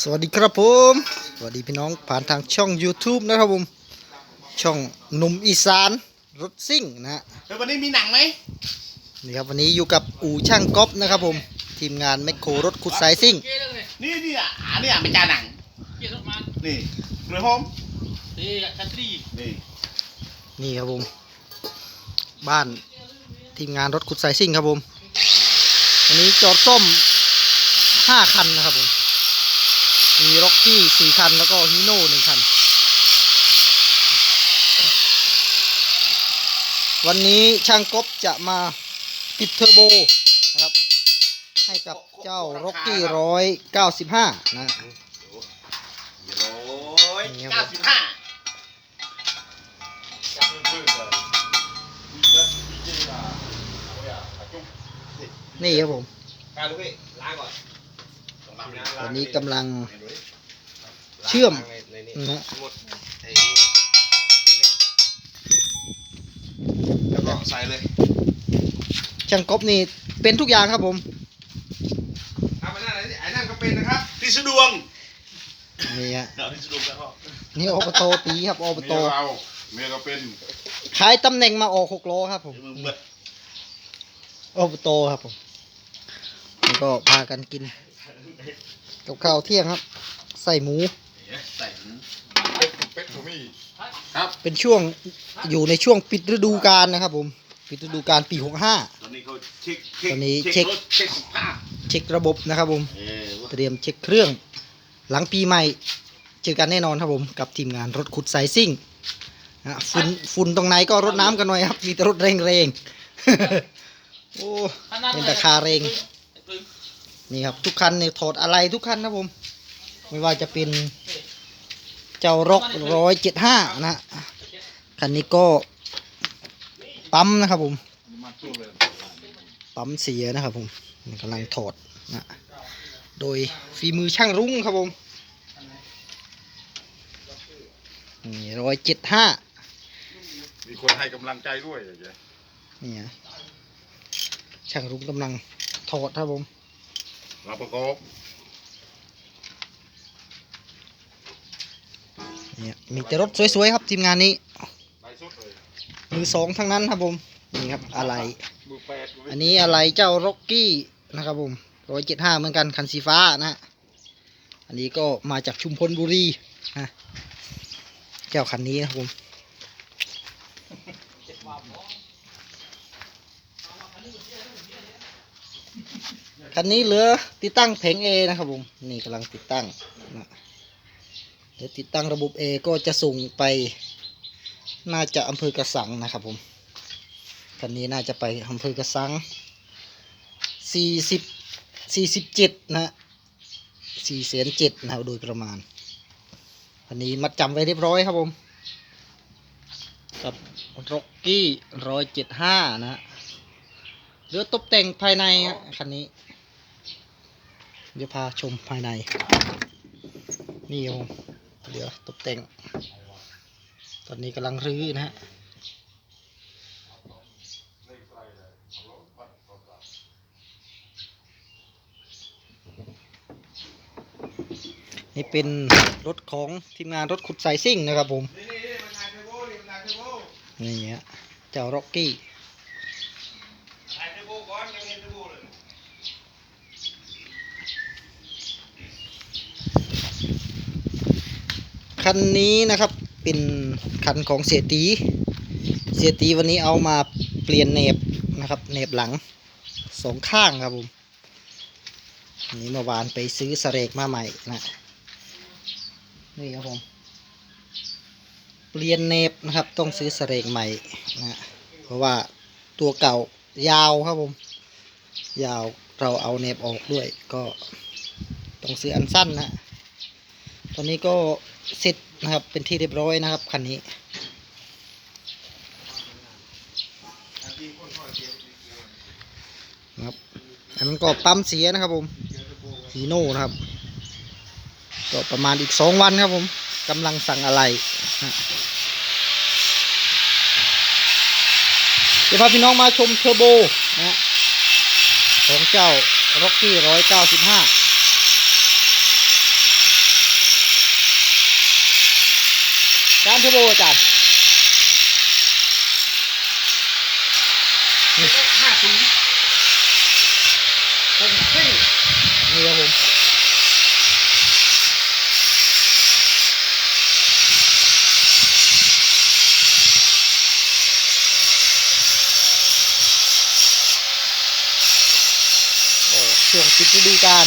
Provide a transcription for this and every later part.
สวัสดีครับผม สวัสดีพี่น้องผ่านทางช่อง YouTube นะครับผม ช่องหนุ่มอีสานรถซิ่งนะฮะเฮ้ยวันนี้มีหนังไหมนี่ครับวันนี้อยู่กับอู่ช่างก๊อฟนะครับผม ทีมงานแมคโครรถขุดสายซิ่งเกี่ยวเลยนี่นี่อะอันนี้อะไม่จ่าหนังเกี่ยวกับมันนี่เรือโฮมนี่คันทรีนี่นี่ครับผม บ้านทีมงานรถขุดสายซิ่งครับผม วันนี้จอดส้มห้าคันนะครับผม มีร็อกกี้สี่คัน แล้วก็ฮีโน่หนึ่งคัน วันนี้ช่างก๊อฟจะมาปิดเทอร์โบนะครับ ให้กับเจ้าร็อกกี้ร้อยเก้าสิบห้านะโอ้ยเก้าสิบห้านี่ครับผมการลูกพี่ล้างก่อน วันนี้กำลังเชื่อมนะฮะแล้วก็ใส่เลย ช่างก๊อฟนี่เป็นทุกอย่างครับผมทำไอ้นั่นไอ้นั่นก็เป็นนะครับที่สะดวงนี่ฮะเดี๋ยวที่สะดวงแล้วก็นี่อบตตีครับอบตเมียเราเมียก็เป็นขายตำแหน่งมาออกหกล้อครับผมมือเบิดอบตครับผมแล้วก็พากันกิน กับข้าวเที่ยงครับ ใส่หมู ใส่เป็ดเป็ดผมมีเป็นช่วงอยู่ในช่วงปิดฤดูกาลนะครับ ผม ปิดฤดูกาลปีหกห้าตอนนี้เขาเช็คตอนนี้เช็ครถเช็คสภาพเช็คระบบนะครับผมเออเตรียมเช็คเครื่อง หลังปีใหม่ เจอกันแน่นอนครับผม กับทีมงานรถขุดสายซิ่งนะฝุ่นฝุ่นตรงไหนก็รดน้ำกันหน่อยครับ มีแต่รถเร่งๆโอ้เป็นราคาเร่ง นี่ครับทุกคันเนี่ยถอดอะไรทุกคันนะผม ไม่ว่าจะเป็นเจ้ารกร้อยเจ็ดห้านะฮะคันนี้ก็ปั๊มนะครับผม ปั๊มเสียนะครับผมนี่กำลังถอดนะโดยฝีมือช่างรุ้งครับผมนี่ร้อยเจ็ดห้ามีคนให้กำลังใจด้วยอย่างเงี้ยนี่ฮะช่างรุ้งกำลังถอดครับผมเราประกอบเนี่ยมีแต่รถสวยๆครับทีมงานนี้มือสองทั้งนั้นครับผมนี่ครับอะไรอันนี้อะไรเจ้าร็อกกี้นะครับผมร้อยเจ็ดห้าเหมือนกันคันสีฟ้านะฮะอันนี้ก็มาจากชุมพลบุรีนะเจ้าคันนี้นะครับผม คันนี้เหลือติดตั้งแผง A นะครับผมนี่กำลังติดตั้งนะเดี๋ยวติดตั้งระบบ A ก็จะส่งไป น่าจะอำเภอกระสังนะครับผมคันนี้น่าจะไปอำเภอกระสังสี่สิบสี่สิบเจ็ดนะสี่แสนเจ็ดนะครับโดยประมาณคันนี้มัดจำไว้เรียบร้อยครับผมกับร็อกกี้ร้อยเจ็ดห้านะฮะเหลือตกแต่งภายในคันนี้ เดี๋ยวพาชมภายใน นี่ครับผมเดี๋ยวตกแต่ง ตอนนี้กำลังรื้อนะฮะนี่เป็นรถของทีมงานรถขุดสายซิ่งนะครับผม นี่เทอร์โบนี่มันถ่ายเทอร์โบนี่ฮะเจ้าร็อกกี้ ถ่ายเทอร์โบก่อนยังเห็นเทอร์โบเลย คันนี้นะครับเป็นคันของเสียตี เสียตีวันนี้เอามาเปลี่ยนเนบนะครับเนบหลังสองข้างครับผมนนี้เมื่อวานไปซื้อสเรกมาใหม่นะนี่ครับผมเปลี่ยนเนบนะครับ ต้องซื้อสเรกใหม่นะเพราะว่าตัวเก่ายาวครับผม ยาวเราเอาเนบออกด้วยก็ต้องซื้ออันสั้นนะตอนนี้ก็ เสร็จนะครับ เป็นที่เรียบร้อยนะครับคันนี้นะครับอันนั้นก็ปั๊มเสียนะครับผมฮีโน่นะครับ ก็ประมาณอีกสองวันครับผมกำลังสั่งอะไรนะเดี๋ยวพาพี่น้องมาชมเทอร์โบนะฮะของเจ้าร็อกกี้ร้อยเก้าสิบห้า การเทอร์โบอาจารย์ห้าศูนย์ผมเฮ้ยนี่ครับผมโอ้ช่วงปิดฤดูกาล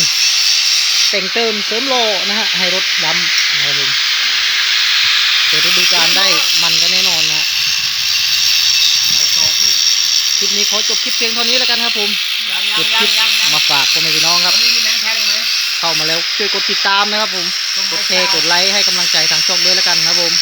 แต่งเติมเสริมโลนะฮะให้รถดำนะครับผม เปิดฤดูกาลได้มันกันแน่นอนนะฮะไปต่อขึ้นคลิปนี้ขอจบคลิปเพียงเท่านี้แล้วกันครับผมยังยัเก็งบยัคลิงปยังยังมาฝากพ่อแม่พี่น้องครับวันนี้มีแหนงแทงไหมเข้ามาแล้วช่วยกดติดตามนะครับผม กดแชร์กดไลค์ให้กำลังใจทางช่องด้วยแล้วกันนะครับผม